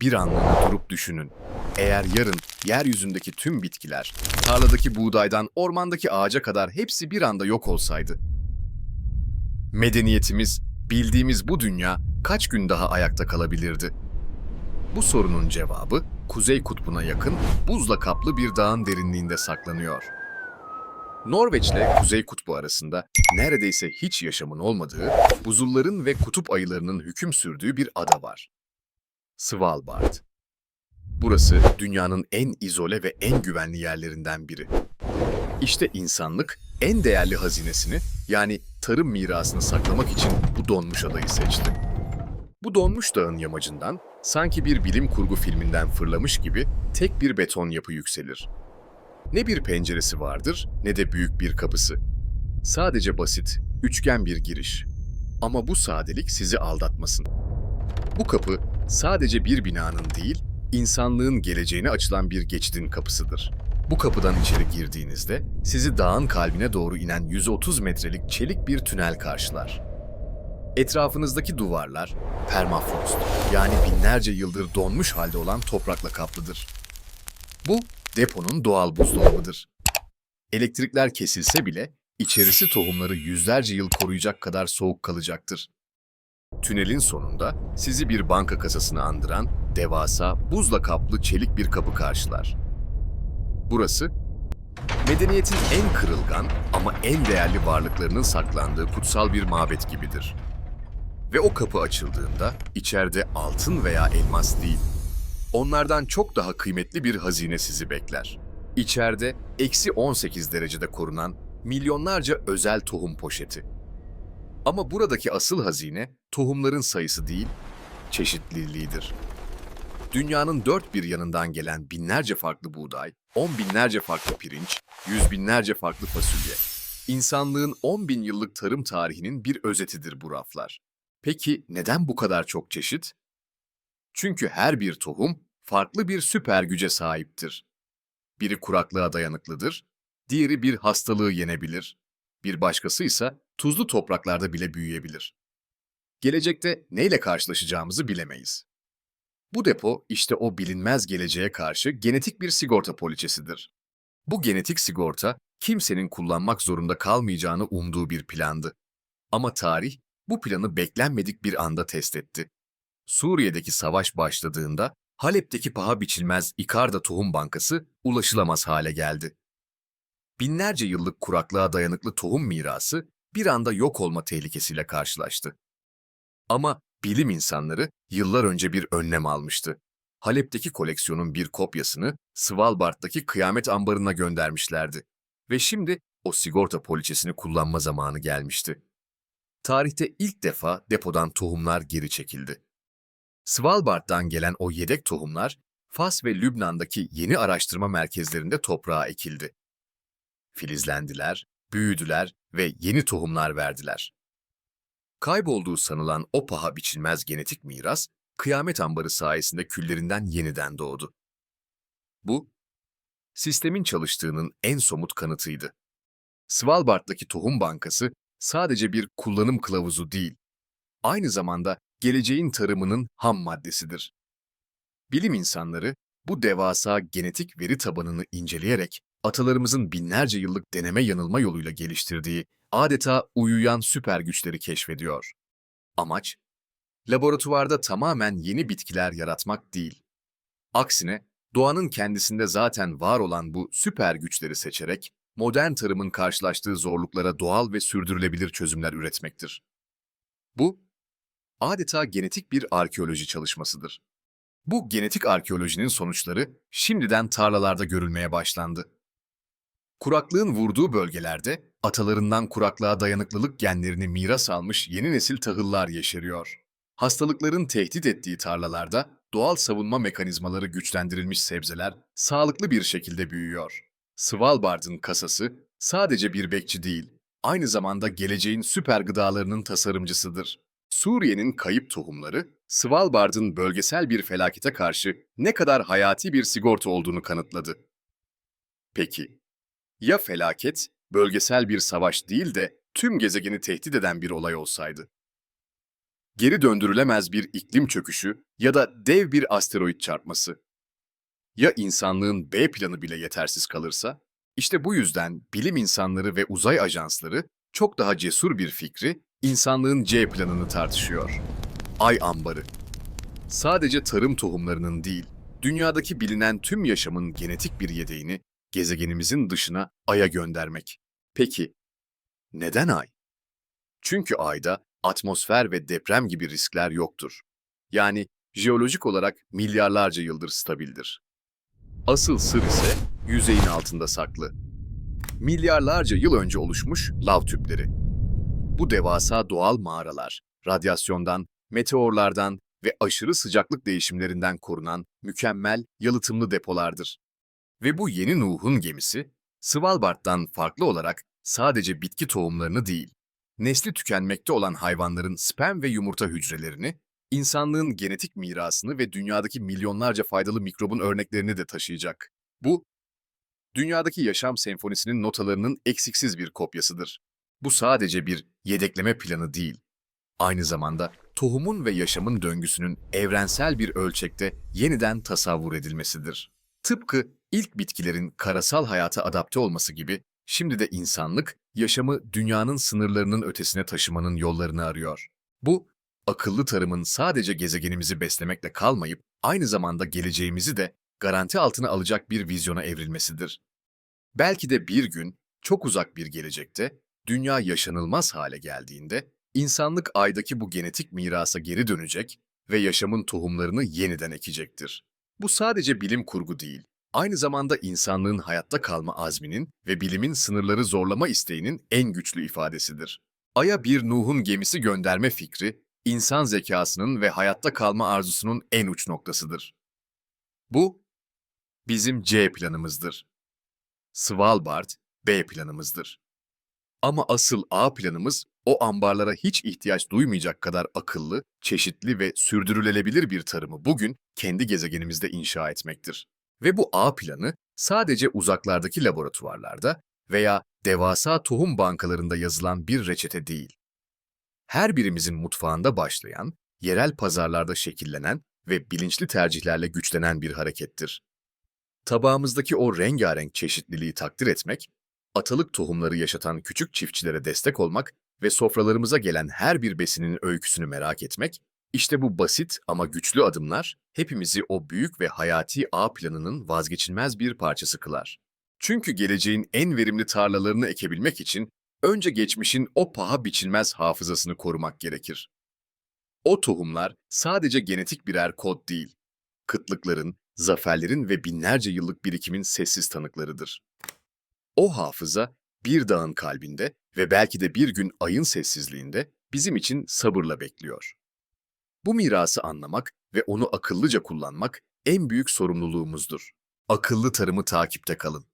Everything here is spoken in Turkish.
Bir anlığına durup düşünün. Eğer yarın yeryüzündeki tüm bitkiler, tarladaki buğdaydan ormandaki ağaca kadar hepsi bir anda yok olsaydı. Medeniyetimiz, bildiğimiz bu dünya kaç gün daha ayakta kalabilirdi? Bu sorunun cevabı Kuzey Kutbu'na yakın buzla kaplı bir dağın derinliğinde saklanıyor. Norveç ile Kuzey Kutbu arasında neredeyse hiç yaşamın olmadığı, buzulların ve kutup ayılarının hüküm sürdüğü bir ada var. Svalbard. Burası dünyanın en izole ve en güvenli yerlerinden biri. İşte insanlık en değerli hazinesini yani tarım mirasını saklamak için bu donmuş adayı seçti. Bu donmuş dağın yamacından sanki bir bilim kurgu filminden fırlamış gibi tek bir beton yapı yükselir. Ne bir penceresi vardır ne de büyük bir kapısı. Sadece basit, üçgen bir giriş. Ama bu sadelik sizi aldatmasın. Bu kapı sadece bir binanın değil, insanlığın geleceğine açılan bir geçidin kapısıdır. Bu kapıdan içeri girdiğinizde sizi dağın kalbine doğru inen 130 metrelik çelik bir tünel karşılar. Etrafınızdaki duvarlar permafrost yani binlerce yıldır donmuş halde olan toprakla kaplıdır. Bu deponun doğal buzdolabıdır. Elektrikler kesilse bile içerisi tohumları yüzlerce yıl koruyacak kadar soğuk kalacaktır. Tünelin sonunda sizi bir banka kasasını andıran devasa buzla kaplı çelik bir kapı karşılar. Burası medeniyetin en kırılgan ama en değerli varlıklarının saklandığı kutsal bir mabet gibidir. Ve o kapı açıldığında içeride altın veya elmas değil, onlardan çok daha kıymetli bir hazine sizi bekler. İçeride eksi 18 derecede korunan milyonlarca özel tohum poşeti. Ama buradaki asıl hazine tohumların sayısı değil, çeşitliliğidir. Dünyanın dört bir yanından gelen binlerce farklı buğday, on binlerce farklı pirinç, yüz binlerce farklı fasulye. İnsanlığın 10 bin yıllık tarım tarihinin bir özetidir bu raflar. Peki neden bu kadar çok çeşit? Çünkü her bir tohum farklı bir süper güce sahiptir. Biri kuraklığa dayanıklıdır, diğeri bir hastalığı yenebilir, bir başkası ise tuzlu topraklarda bile büyüyebilir. Gelecekte neyle karşılaşacağımızı bilemeyiz. Bu depo işte o bilinmez geleceğe karşı genetik bir sigorta poliçesidir. Bu genetik sigorta kimsenin kullanmak zorunda kalmayacağını umduğu bir plandı. Ama tarih bu planı beklenmedik bir anda test etti. Suriye'deki savaş başladığında Halep'teki paha biçilmez İkarda Tohum Bankası ulaşılamaz hale geldi. Binlerce yıllık kuraklığa dayanıklı tohum mirası bir anda yok olma tehlikesiyle karşılaştı. Ama bilim insanları yıllar önce bir önlem almıştı. Halep'teki koleksiyonun bir kopyasını Svalbard'daki kıyamet ambarına göndermişlerdi. Ve şimdi o sigorta poliçesini kullanma zamanı gelmişti. Tarihte ilk defa depodan tohumlar geri çekildi. Svalbard'dan gelen o yedek tohumlar, Fas ve Lübnan'daki yeni araştırma merkezlerinde toprağa ekildi. Filizlendiler, büyüdüler ve yeni tohumlar verdiler. Kaybolduğu sanılan o paha biçilmez genetik miras, kıyamet ambarı sayesinde küllerinden yeniden doğdu. Bu, sistemin çalıştığının en somut kanıtıydı. Svalbard'daki tohum bankası sadece bir kullanım kılavuzu değil, aynı zamanda geleceğin tarımının ham maddesidir. Bilim insanları bu devasa genetik veri tabanını inceleyerek atalarımızın binlerce yıllık deneme yanılma yoluyla geliştirdiği adeta uyuyan süper güçleri keşfediyor. Amaç, laboratuvarda tamamen yeni bitkiler yaratmak değil. Aksine doğanın kendisinde zaten var olan bu süper güçleri seçerek modern tarımın karşılaştığı zorluklara doğal ve sürdürülebilir çözümler üretmektir. Bu, adeta genetik bir arkeoloji çalışmasıdır. Bu genetik arkeolojinin sonuçları şimdiden tarlalarda görülmeye başlandı. Kuraklığın vurduğu bölgelerde atalarından kuraklığa dayanıklılık genlerini miras almış yeni nesil tahıllar yeşeriyor. Hastalıkların tehdit ettiği tarlalarda doğal savunma mekanizmaları güçlendirilmiş sebzeler sağlıklı bir şekilde büyüyor. Svalbard'ın kasası sadece bir bekçi değil, aynı zamanda geleceğin süper gıdalarının tasarımcısıdır. Suriye'nin kayıp tohumları, Svalbard'ın bölgesel bir felakete karşı ne kadar hayati bir sigorta olduğunu kanıtladı. Peki, ya felaket, bölgesel bir savaş değil de tüm gezegeni tehdit eden bir olay olsaydı? geri döndürülemez bir iklim çöküşü ya da dev bir asteroit çarpması. Ya insanlığın B planı bile yetersiz kalırsa? İşte bu yüzden bilim insanları ve uzay ajansları çok daha cesur bir fikri, insanlığın C planını tartışıyor. Ay ambarı. Sadece tarım tohumlarının değil, dünyadaki bilinen tüm yaşamın genetik bir yedeğini gezegenimizin dışına Ay'a göndermek. Peki, neden Ay? Çünkü Ay'da atmosfer ve deprem gibi riskler yoktur. Yani jeolojik olarak milyarlarca yıldır stabildir. Asıl sır ise yüzeyin altında saklı. Milyarlarca yıl önce oluşmuş lav tüpleri. Bu devasa doğal mağaralar, radyasyondan, meteorlardan ve aşırı sıcaklık değişimlerinden korunan mükemmel, yalıtımlı depolardır. Ve bu yeni Nuh'un gemisi, Svalbard'dan farklı olarak sadece bitki tohumlarını değil, nesli tükenmekte olan hayvanların sperm ve yumurta hücrelerini, insanlığın genetik mirasını ve dünyadaki milyonlarca faydalı mikrobun örneklerini de taşıyacak. Bu, dünyadaki yaşam senfonisinin notalarının eksiksiz bir kopyasıdır. Bu sadece bir yedekleme planı değil, aynı zamanda tohumun ve yaşamın döngüsünün evrensel bir ölçekte yeniden tasavvur edilmesidir. Tıpkı ilk bitkilerin karasal hayata adapte olması gibi, şimdi de insanlık yaşamı dünyanın sınırlarının ötesine taşımanın yollarını arıyor. Bu, akıllı tarımın sadece gezegenimizi beslemekle kalmayıp aynı zamanda geleceğimizi de garanti altına alacak bir vizyona evrilmesidir. Belki de bir gün, çok uzak bir gelecekte, dünya yaşanılmaz hale geldiğinde, insanlık aydaki bu genetik mirasa geri dönecek ve yaşamın tohumlarını yeniden ekecektir. Bu sadece bilim kurgu değil, aynı zamanda insanlığın hayatta kalma azminin ve bilimin sınırları zorlama isteğinin en güçlü ifadesidir. Ay'a bir Nuh'un gemisi gönderme fikri, insan zekasının ve hayatta kalma arzusunun en uç noktasıdır. Bu, bizim C planımızdır. Svalbard, B planımızdır. Ama asıl A planımız, o ambarlara hiç ihtiyaç duymayacak kadar akıllı, çeşitli ve sürdürülebilir bir tarımı bugün kendi gezegenimizde inşa etmektir. Ve bu A planı sadece uzaklardaki laboratuvarlarda veya devasa tohum bankalarında yazılan bir reçete değil. Her birimizin mutfağında başlayan, yerel pazarlarda şekillenen ve bilinçli tercihlerle güçlenen bir harekettir. Tabağımızdaki o rengarenk çeşitliliği takdir etmek, atalık tohumları yaşatan küçük çiftçilere destek olmak ve sofralarımıza gelen her bir besinin öyküsünü merak etmek, işte bu basit ama güçlü adımlar hepimizi o büyük ve hayati A planının vazgeçilmez bir parçası kılar. Çünkü geleceğin en verimli tarlalarını ekebilmek için önce geçmişin o paha biçilmez hafızasını korumak gerekir. O tohumlar sadece genetik birer kod değil, kıtlıkların, zaferlerin ve binlerce yıllık birikimin sessiz tanıklarıdır. O hafıza bir dağın kalbinde ve belki de bir gün ayın sessizliğinde bizim için sabırla bekliyor. Bu mirası anlamak ve onu akıllıca kullanmak en büyük sorumluluğumuzdur. Akıllı tarımı takipte kalın.